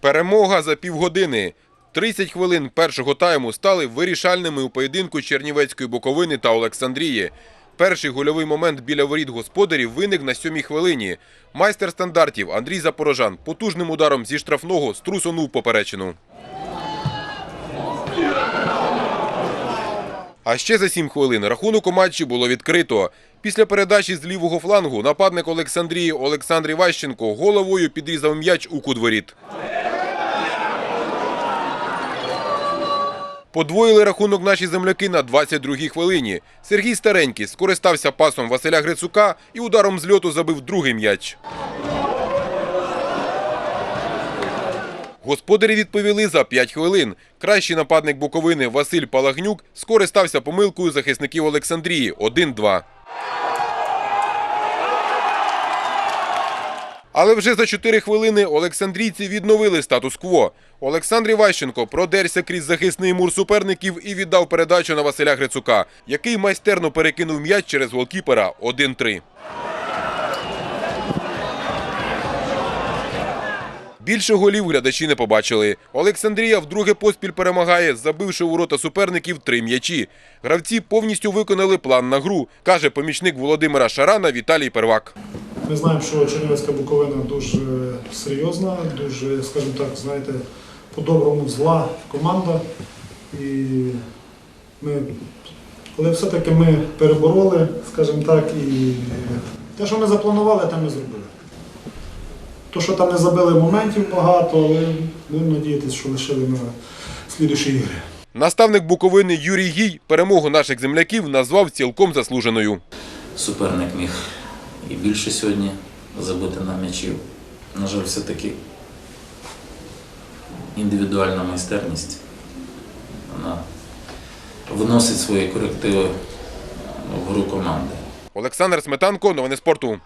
Перемога за півгодини. 30 хвилин першого тайму стали вирішальними у поєдинку Чернівецької Буковини та Олександрії. Перший гольовий момент біля воріт господарів виник на сьомій хвилині. Майстер стандартів Андрій Запорожан потужним ударом зі штрафного струсонув поперечину. А ще за 7 хвилин рахунок у матчі було відкрито. Після передачі з лівого флангу нападник Олександрії Олександр Іващенко головою підрізав м'яч у кут Подвоїли рахунок наші земляки на 22-й хвилині. Сергій Старенький скористався пасом Василя Грицука і ударом з льоту забив другий м'яч. Господарі відповіли за 5 хвилин. Кращий нападник Буковини Василь Палагнюк скористався помилкою захисників Олександрії 1-2. Але вже за 4 хвилини олександрійці відновили статус-кво. Олександр Іващенко продерся крізь захисний мур суперників і віддав передачу на Василя Грицука, який майстерно перекинув м'яч через голкіпера 1-3. Більше голів глядачі не побачили. Олександрія вдруге поспіль перемагає, забивши у ворота суперників три м'ячі. Гравці повністю виконали план на гру, каже помічник Володимира Шарана Віталій Первак. Ми знаємо, що Чернівецька Буковина дуже серйозна, дуже, скажімо так, знаєте, по-доброму зла команда. І ми, коли все-таки ми перебороли, скажімо так, і те, що ми запланували, те ми зробили. То, що там не забили моментів багато, але будемо надіятися, що лишили на слідчі ігри. Наставник Буковини Юрій Гій перемогу наших земляків назвав цілком заслуженою. суперник міг і більше сьогодні забити на м'ячів. На жаль, все-таки індивідуальна майстерність вона вносить свої корективи в гру команди. Олександр Сметанко, новини спорту.